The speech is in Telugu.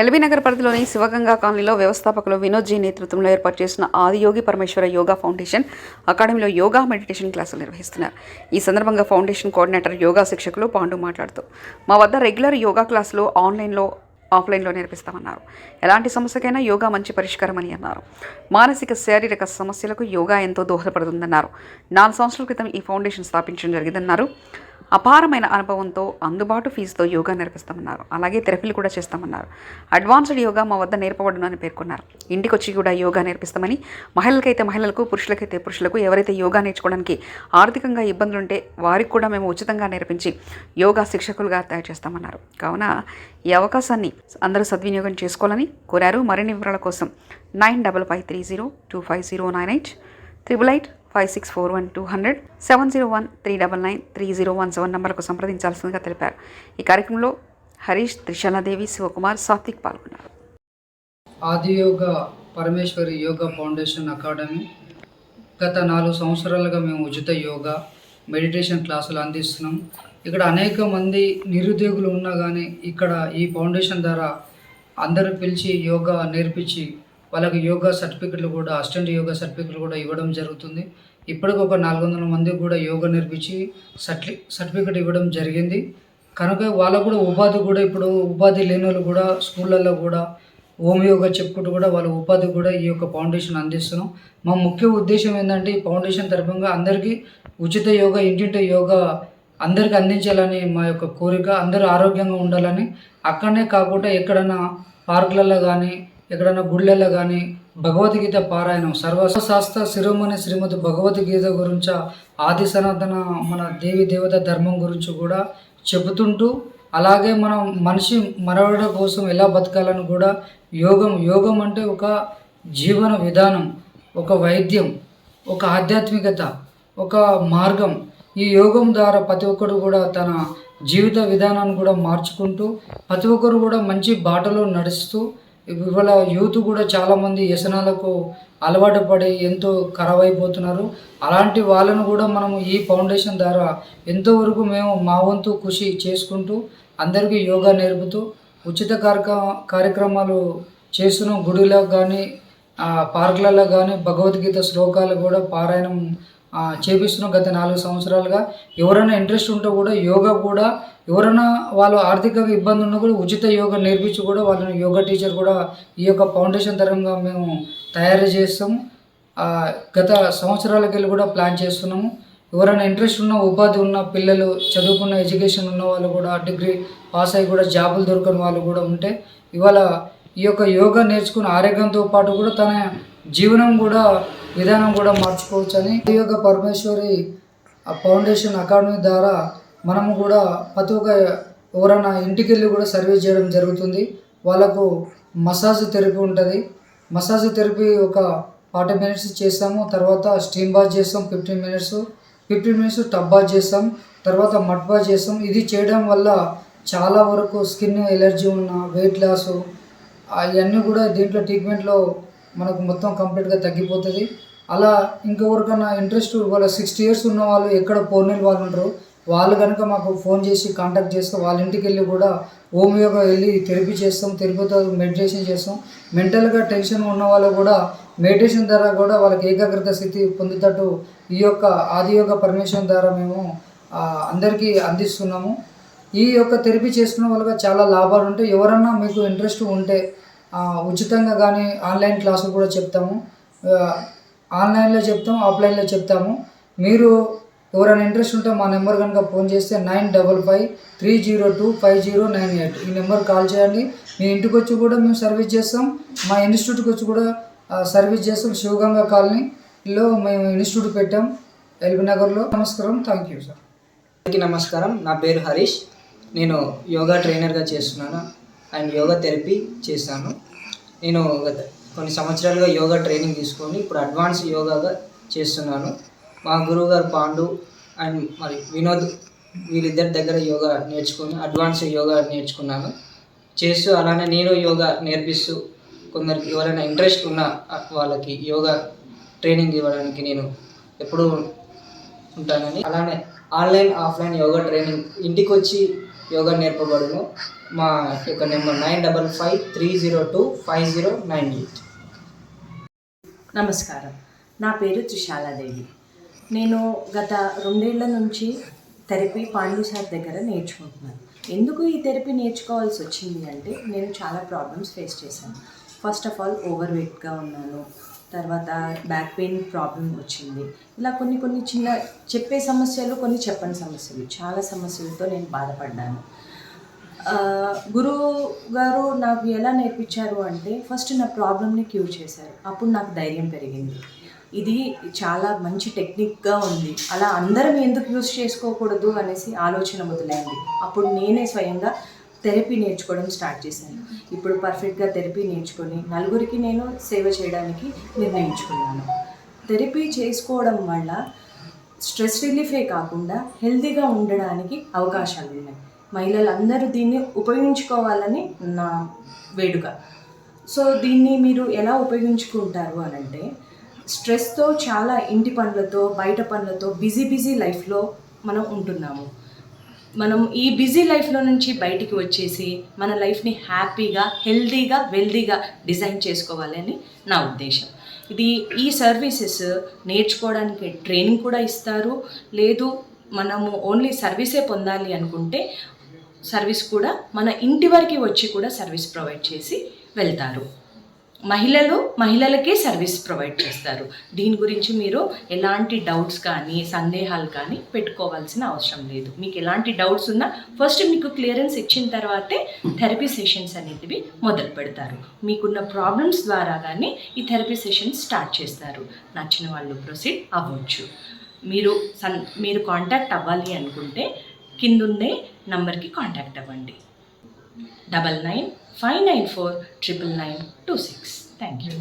ఎల్బీ నగర్ పరిధిలోని శివగంగా కాలనీలో వ్యవస్థాపకులు వినోద్జీ నేతృత్వంలో ఏర్పాటు చేసిన ఆదియోగి పరమేశ్వర యోగా ఫౌండేషన్ అకాడమీలో యోగా మెడిటేషన్ క్లాసులు నిర్వహిస్తున్నారు. ఈ సందర్భంగా ఫౌండేషన్ కోఆర్డినేటర్ యోగా శిక్షకులు పాండు మాట్లాడుతూ మా వద్ద రెగ్యులర్ యోగా క్లాసులు ఆన్లైన్లో ఆఫ్లైన్లో నేర్పిస్తామన్నారు. ఎలాంటి సమస్యకైనా యోగా మంచి పరిష్కారం అని అన్నారు. మానసిక శారీరక సమస్యలకు యోగా ఎంతో దోహదపడుతుందన్నారు. నాలుగు సంవత్సరాల క్రితం ఈ ఫౌండేషన్ స్థాపించడం జరిగిందన్నారు. అపారమైన అనుభవంతో అందుబాటు ఫీజుతో యోగా నేర్పిస్తామన్నారు. అలాగే థెరపీలు కూడా చేస్తామన్నారు. అడ్వాన్స్డ్ యోగా మా వద్ద నేర్పబడునని అని పేర్కొన్నారు. ఇంటికి వచ్చి కూడా యోగా నేర్పిస్తామని మహిళలకైతే మహిళలకు పురుషులకైతే పురుషులకు ఎవరైతే యోగా నేర్చుకోవడానికి ఆర్థికంగా ఇబ్బందులుంటే వారికి కూడా మేము ఉచితంగా నేర్పించి యోగా శిక్షకులుగా తయారు చేస్తామన్నారు. కావున ఈ అవకాశాన్ని అందరూ సద్వినియోగం చేసుకోవాలని కోరారు. మరిన్ని వివరాల కోసం nine double five three zero two five zero nine eight triple eight five six four one two hundred seven zero one three double nine three zero one seven నంబర్కు సంప్రదించాల్సిందిగా తెలిపారు. ఈ కార్యక్రమంలో హరీష్ త్రిశాలాదేవి శివకుమార్ సాత్విక్ పాల్గొన్నారు. Adiyoga Parameshwari yoga foundation academy. గత నాలుగు సంవత్సరాలుగా మేము ఉచిత యోగా మెడిటేషన్ క్లాసులు అందిస్తున్నాం. ఇక్కడ అనేక మంది నిరుద్యోగులు ఉన్నా కానీ ఇక్కడ ఈ ఫౌండేషన్ ద్వారా అందరూ పిలిచి యోగా నేర్పించి వాళ్ళకి యోగా సర్టిఫికెట్లు కూడా అసిస్టెంట్ యోగా సర్టిఫికెట్లు కూడా ఇవ్వడం జరుగుతుంది. ఇప్పటికి ఒక నాలుగు వందల మందికి కూడా యోగా నేర్పించి సర్టి సర్టిఫికెట్ ఇవ్వడం జరిగింది. కనుక వాళ్ళకు కూడా ఉపాధి కూడా ఇప్పుడు ఉపాధి లేని వాళ్ళు కూడా స్కూళ్ళల్లో కూడా హోమ్ యోగా చెప్పుకుంటూ కూడా వాళ్ళ ఉపాధి కూడా ఈ యొక్క ఫౌండేషన్ అందిస్తున్నాం. మా ముఖ్య ఉద్దేశం ఏంటంటే ఈ ఫౌండేషన్ తరఫుగా అందరికీ ఉచిత యోగా ఇంటింటి యోగా అందరికీ అందించాలని మా యొక్క కోరిక అందరూ ఆరోగ్యంగా ఉండాలని. అక్కడనే కాకుండా ఎక్కడైనా పార్కులలో కానీ ఎక్కడైనా గుళ్ళల్లో కానీ భగవద్గీత పారాయణం సర్వశాస్త్ర శిరోమణి శ్రీమతి భగవద్గీత గురించి ఆది సనాతన మన దేవి దేవత ధర్మం గురించి కూడా చెబుతుంటూ అలాగే మనం మనిషి మరవడం కోసం ఎలా బతకాలని కూడా యోగం యోగం అంటే ఒక జీవన విధానం ఒక వైద్యం ఒక ఆధ్యాత్మికత ఒక మార్గం. ఈ యోగం ద్వారా ప్రతి ఒక్కరు కూడా తన జీవిత విధానాన్ని కూడా మార్చుకుంటూ ప్రతి ఒక్కరు కూడా మంచి బాటలో నడుస్తూ ఇవాళ యూత్ కూడా చాలామంది వ్యసనాలకు అలవాటు పడి ఎంతో ఖరాబ్ అయిపోతున్నారు. అలాంటి వాళ్ళను కూడా మనము ఈ ఫౌండేషన్ ద్వారా ఎంతవరకు మేము మా వంతు కృషి చేసుకుంటూ అందరికీ యోగా నేర్పుతూ ఉచిత కార్యక్ర కార్యక్రమాలు చేస్తున్నాం గుడిలో కానీ పార్కులలో కానీ భగవద్గీత శ్లోకాలు కూడా పారాయణం చేపిస్తున్నాం గత నాలుగు సంవత్సరాలుగా ఎవరైనా ఇంట్రెస్ట్ ఉంటే కూడా యోగా కూడా ఎవరైనా వాళ్ళు ఆర్థికంగా ఇబ్బంది ఉన్నా కూడా ఉచిత యోగా నేర్పించి కూడా వాళ్ళని యోగా టీచర్ కూడా ఈ యొక్క ఫౌండేషన్ తరంగా మేము తయారు చేస్తాము గత సంవత్సరాలకి వెళ్ళి కూడా ప్లాన్ చేస్తున్నాము. ఎవరైనా ఇంట్రెస్ట్ ఉన్న ఉపాధి ఉన్న పిల్లలు చదువుకున్న ఎడ్యుకేషన్ ఉన్న వాళ్ళు కూడా డిగ్రీ పాస్ అయ్యి కూడా జాబులు దొరకని వాళ్ళు కూడా ఉంటే ఇవాళ ఈ యొక్క యోగా నేర్చుకుని ఆరోగ్యంతో పాటు కూడా తన జీవనం కూడా విధానం కూడా మార్చుకోవచ్చు అని ఈ యొక్క పరమేశ్వరి ఫౌండేషన్ అకాడమీ ద్వారా మనము కూడా ప్రతి ఒక్క ఎవరైనా ఇంటికి వెళ్ళి కూడా సర్వీస్ చేయడం జరుగుతుంది. వాళ్ళకు మసాజ్ థెరపీ ఉంటుంది. మసాజ్ థెరపీ ఒక ఫార్టీ మినిట్స్ చేస్తాము తర్వాత స్టీమ్ బాత్ చేస్తాం fifteen minutes. Fifteen minutes tub bath చేస్తాం తర్వాత మడ్ బాత్ చేస్తాం. ఇది చేయడం వల్ల చాలా వరకు స్కిన్ ఎలర్జీ ఉన్న వెయిట్ లాసు అవన్నీ కూడా దీంట్లో ట్రీట్మెంట్లో మనకు మొత్తం కంప్లీట్గా తగ్గిపోతుంది. అలా ఇంకెవరికన్నా ఇంట్రెస్ట్ వాళ్ళ సిక్స్టీ ఇయర్స్ ఉన్న వాళ్ళు ఎక్కడ పోర్నీలు వాళ్ళు ఉంటారు వాళ్ళు కనుక మాకు ఫోన్ చేసి కాంటాక్ట్ చేస్తే వాళ్ళ ఇంటికి వెళ్ళి కూడా హోమ్ యోగా వెళ్ళి థెరపీ చేస్తాం థెరపీతో మెడిటేషన్ చేస్తాం. మెంటల్గా టెన్షన్ ఉన్న వాళ్ళు కూడా మెడిటేషన్ ద్వారా కూడా వాళ్ళకి ఏకాగ్రత స్థితి పొందేటట్టు ఈ యొక్క ఆది యొక్క పర్మిషన్ ద్వారా మేము అందరికీ అందిస్తున్నాము. ఈ యొక్క థెరపీ చేసుకున్న వాళ్ళకి చాలా లాభాలు ఉంటాయి. ఎవరన్నా మీకు ఇంట్రెస్ట్ ఉంటే ఉచితంగా కానీ ఆన్లైన్ క్లాసులు కూడా చెప్తాము. ఆన్లైన్లో చెప్తాము ఆఫ్లైన్లో చెప్తాము. మీరు ఎవరైనా ఇంట్రెస్ట్ ఉంటే మా నెంబర్ కనుక ఫోన్ చేస్తే nine double five three zero two five zero nine eight. ఈ నెంబర్ కాల్ చేయండి. మీ ఇంటికి వచ్చి కూడా మేము సర్వీస్ చేస్తాం. మా ఇన్స్టిట్యూట్కి వచ్చి కూడా సర్వీస్ చేస్తాం. శివగంగా కాలనీలో మేము ఇన్స్టిట్యూట్ పెట్టాం ఎల్బీ నగర్లో. నమస్కారం. Thank you sir. అందరికీ నమస్కారం. నా పేరు హరీష్. నేను యోగా ట్రైనర్గా చేస్తున్నాను. అండ్ యోగా థెరపీ చేశాను నేను గత కొన్ని సంవత్సరాలుగా యోగా ట్రైనింగ్ తీసుకొని ఇప్పుడు అడ్వాన్స్ యోగాగా చేస్తున్నాను. మా గురువు గారు పాండు అండ్ మరి వినోద్ వీళ్ళిద్దరి దగ్గర యోగా నేర్చుకొని అడ్వాన్స్ యోగా నేర్చుకున్నాను. చేస్తూ అలానే నేను యోగా నేర్పిస్తూ కొందరికి ఎవరైనా ఇంట్రెస్ట్ ఉన్న వాళ్ళకి యోగా ట్రైనింగ్ ఇవ్వడానికి నేను ఎప్పుడూ ఉంటానని. అలానే ఆన్లైన్ ఆఫ్లైన్ యోగా ట్రైనింగ్ ఇంటికి వచ్చి యోగా నేర్పబడును. మా యొక్క number nine double five three zero two five zero nine eight. నమస్కారం. నా పేరు త్రిశాలాదేవి. నేను గత రెండేళ్ళ నుంచి థెరపీ పాండు సార్ దగ్గర నేర్చుకుంటున్నాను. ఎందుకు ఈ థెరపీ నేర్చుకోవాల్సి వచ్చింది అంటే నేను చాలా ప్రాబ్లమ్స్ ఫేస్ చేశాను. ఫస్ట్ ఆఫ్ ఆల్ ఓవర్ వెయిట్గా ఉన్నాను. తర్వాత బ్యాక్ పెయిన్ ప్రాబ్లం వచ్చింది. ఇలా కొన్ని కొన్ని చిన్న చెప్పే సమస్యలు కొన్ని చెప్పని సమస్యలు చాలా సమస్యలతో నేను బాధపడ్డాను. గురువు గారు నాకు ఎలా నేర్పించారు అంటే ఫస్ట్ నా ప్రాబ్లమ్ని క్యూర్ చేశారు. అప్పుడు నాకు ధైర్యం పెరిగింది. ఇది చాలా మంచి టెక్నిక్గా ఉంది. అలా అందరం ఎందుకు యూస్ చేసుకోకూడదు అనేసి ఆలోచన మొదలైంది. అప్పుడు నేనే స్వయంగా థెరపీ నేర్చుకోవడం స్టార్ట్ చేశాను. ఇప్పుడు పర్ఫెక్ట్గా థెరపీ నేర్చుకొని నలుగురికి నేను సేవ చేయడానికి నిర్ణయించుకున్నాను. థెరపీ చేసుకోవడం వల్ల స్ట్రెస్ రిలీఫే కాకుండా హెల్తీగా ఉండడానికి అవకాశాలు ఉన్నాయి మహిళలందరూ దీన్ని ఉపయోగించుకోవాలని నా వేడుక. సో దీన్ని మీరు ఎలా ఉపయోగించుకుంటారు అని అంటే స్ట్రెస్తో చాలా ఇంటి పనులతో బయట పనులతో బిజీ బిజీ లైఫ్లో మనం ఉంటున్నాము. మనం ఈ బిజీ లైఫ్లో నుంచి బయటికి వచ్చేసి మన లైఫ్ని హ్యాపీగా హెల్తీగా వెల్దీగా డిజైన్ చేసుకోవాలని నా ఉద్దేశం. ఇది ఈ సర్వీసెస్ నేర్చుకోవడానికి ట్రైనింగ్ కూడా ఇస్తారు. లేదు మనము ఓన్లీ సర్వీసే పొందాలి అనుకుంటే సర్వీస్ కూడా మన ఇంటి వరకు వచ్చి కూడా సర్వీస్ ప్రొవైడ్ చేసి వెళ్తారు. మహిళలు మహిళలకే సర్వీస్ ప్రొవైడ్ చేస్తారు. దీని గురించి మీరు ఎలాంటి డౌట్స్ కానీ సందేహాలు కానీ పెట్టుకోవాల్సిన అవసరం లేదు. మీకు ఎలాంటి డౌట్స్ ఉన్నా ఫస్ట్ మీకు క్లియరెన్స్ ఇచ్చిన తర్వాతే థెరపీ సెషన్స్ అనేటివి మొదలు పెడతారు. మీకున్న ప్రాబ్లమ్స్ ద్వారా కానీ ఈ థెరపీ సెషన్స్ స్టార్ట్ చేస్తారు. నచ్చిన వాళ్ళు ప్రొసీడ్ అవ్వచ్చు. మీరు సన్ మీరు కాంటాక్ట్ అవ్వాలి అనుకుంటే కిందున్నే నంబర్కి కాంటాక్ట్ అవ్వండి. Double nine five nine four triple nine two six. Thank you.